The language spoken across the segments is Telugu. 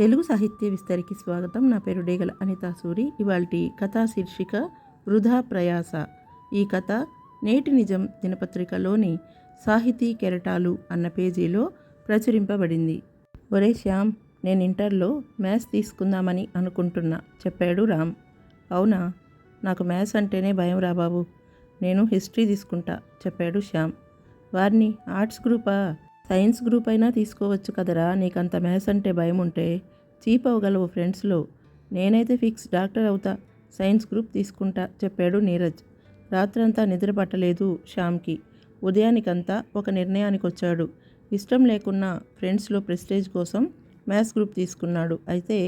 తెలుగు సాహిత్య విస్తరికి స్వాగతం. నా పేరు డేగల అనితా సూరి. ఇవాల్టి కథా శీర్షిక వృధా ప్రయాస. ఈ కథ నేటి నిజం దినపత్రికలోని సాహితీ కెరటాలు అన్న పేజీలో ప్రచురింపబడింది. ఒరే శ్యామ్ నేను ఇంటర్లో మ్యాథ్స్ తీసుకుందామని అనుకుంటున్నా చెప్పాడు రామ్. అవునా? నాకు మ్యాథ్స్ అంటేనే భయం రా బాబు. నేను హిస్టరీ తీసుకుంటా చెప్పాడు శ్యామ్. వారిని ఆర్ట్స్ గ్రూపా? సైన్స్ గ్రూప్ అయినా తీసుకోవచ్చు కదరా నీకంత మ్యాథ్స్ అంటే భయం ఉంటే చీప్ అవ్వగలవు ఫ్రెండ్స్లో. నేనైతే ఫిక్స్ డాక్టర్ అవుతా సైన్స్ గ్రూప్ తీసుకుంటా చెప్పాడు నీరజ్. రాత్రంతా నిద్ర పట్టలేదు శ్యామ్కి. ఉదయానికంతా ఒక నిర్ణయానికి వచ్చాడు ఇష్టం లేకున్నా ఫ్రెండ్స్లో ప్రెస్టేజ్ కోసం మ్యాథ్స్ గ్రూప్ తీసుకున్నాడు. అయితే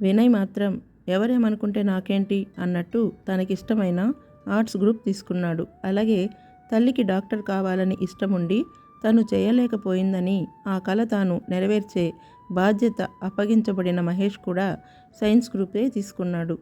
వినయ్ మాత్రం ఎవరేమనుకుంటే నాకేంటి? అన్నట్టు తనకిష్టమైన ఆర్ట్స్ గ్రూప్ తీసుకున్నాడు. అలాగే తల్లికి డాక్టర్ కావాలని ఇష్టముండి తను చేయలేకపోయిందని ఆ కల తాను నెరవేర్చే బాధ్యత అప్పగించబడిన మహేష్ కూడా సైన్స్ గ్రూపే తీసుకున్నాడు.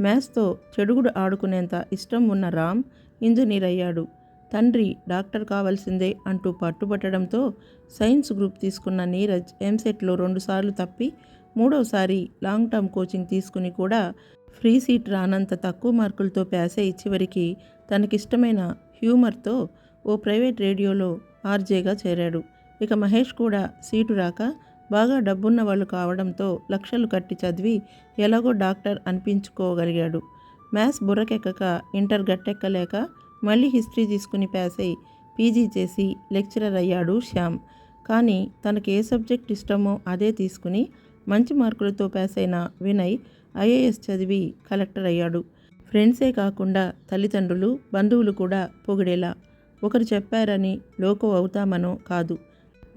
మ్యాథ్స్తో చెడుగుడు ఆడుకునేంత ఇష్టం ఉన్న రామ్ ఇంజనీర్ అయ్యాడు తండ్రి డాక్టర్ కావాల్సిందే అంటూ పట్టుబట్టడంతో సైన్స్ గ్రూప్ తీసుకున్న నీరజ్ ఎంసెట్లో రెండుసార్లు తప్పి మూడోసారి లాంగ్ టర్మ్ కోచింగ్ తీసుకుని కూడా ఫ్రీ సీట్ రానంత తక్కువ మార్కులతో పాస్ చివరికి తనకిష్టమైన హ్యూమర్తో ఓ ప్రైవేట్ రేడియోలో ఆర్జేగా చేరాడు. ఇక మహేష్ కూడా సీటు రాక బాగా డబ్బున్న వాళ్ళు కావడంతో లక్షలు కట్టి చదివి ఎలాగో డాక్టర్ అనిపించుకోగలిగాడు. మ్యాథ్స్ బుర్రకెక్కక ఇంటర్ గట్టెక్కలేక మళ్ళీ హిస్టరీ తీసుకుని పాస్ అయి పీజీ చేసి లెక్చరర్ అయ్యాడు శ్యామ్. కానీ తనకి ఏ సబ్జెక్ట్ ఇష్టమో అదే తీసుకుని మంచి మార్కులతో పాస్ అయిన వినయ్ ఐఏఎస్ చదివి కలెక్టర్ అయ్యాడు. ఫ్రెండ్సే కాకుండా తల్లిదండ్రులు బంధువులు కూడా పొగిడేలా ఒకరు చెప్పారని లోకో అవుతామనో కాదు.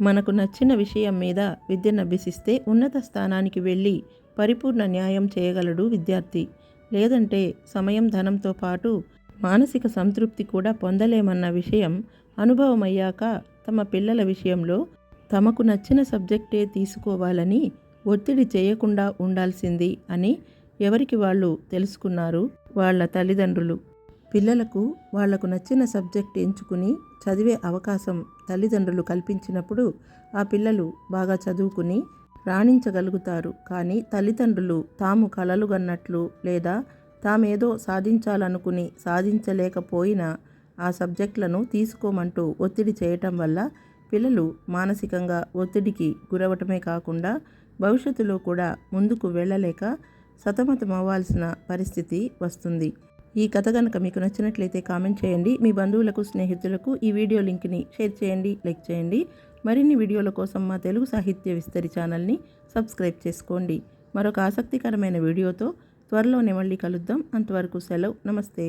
మనకు నచ్చిన విషయం మీద విద్యనభ్యసిస్తే ఉన్నత స్థానానికి వెళ్ళి పరిపూర్ణ న్యాయం చేయగలడు విద్యార్థి. లేదంటే సమయం ధనంతో పాటు మానసిక సంతృప్తి కూడా పొందలేమన్న విషయం అనుభవమయ్యాక తమ పిల్లల విషయంలో తమకు నచ్చిన సబ్జెక్టే తీసుకోవాలని ఒత్తిడి చేయకుండా ఉండాల్సింది అని ఎవరికి వాళ్ళు తెలుసుకున్నారు? వాళ్ళ తల్లిదండ్రులు. పిల్లలకు వాళ్ళకు నచ్చిన సబ్జెక్ట్ ఎంచుకుని చదివే అవకాశం తల్లిదండ్రులు కల్పించినప్పుడు ఆ పిల్లలు బాగా చదువుకుని రాణించగలుగుతారు. కానీ తల్లిదండ్రులు తాము కలలుగన్నట్లు లేదా తామేదో సాధించాలనుకుని సాధించలేకపోయినా ఆ సబ్జెక్టులను తీసుకోమంటూ ఒత్తిడి చేయటం వల్ల పిల్లలు మానసికంగా ఒత్తిడికి గురవటమే కాకుండా భవిష్యత్తులో కూడా ముందుకు వెళ్ళలేక సతమతమవ్వాల్సిన పరిస్థితి వస్తుంది. ఈ కథ కనుక మీకు నచ్చినట్లయితే కామెంట్ చేయండి. మీ బంధువులకు స్నేహితులకు ఈ వీడియో లింక్ని షేర్ చేయండి లైక్ చేయండి. మరిన్ని వీడియోల కోసం మా తెలుగు సాహిత్య విస్తరి ఛానల్ని సబ్స్క్రైబ్ చేసుకోండి. మరొక ఆసక్తికరమైన వీడియోతో త్వరలోనే మళ్ళీ కలుద్దాం. అంతవరకు సెలవు. నమస్తే.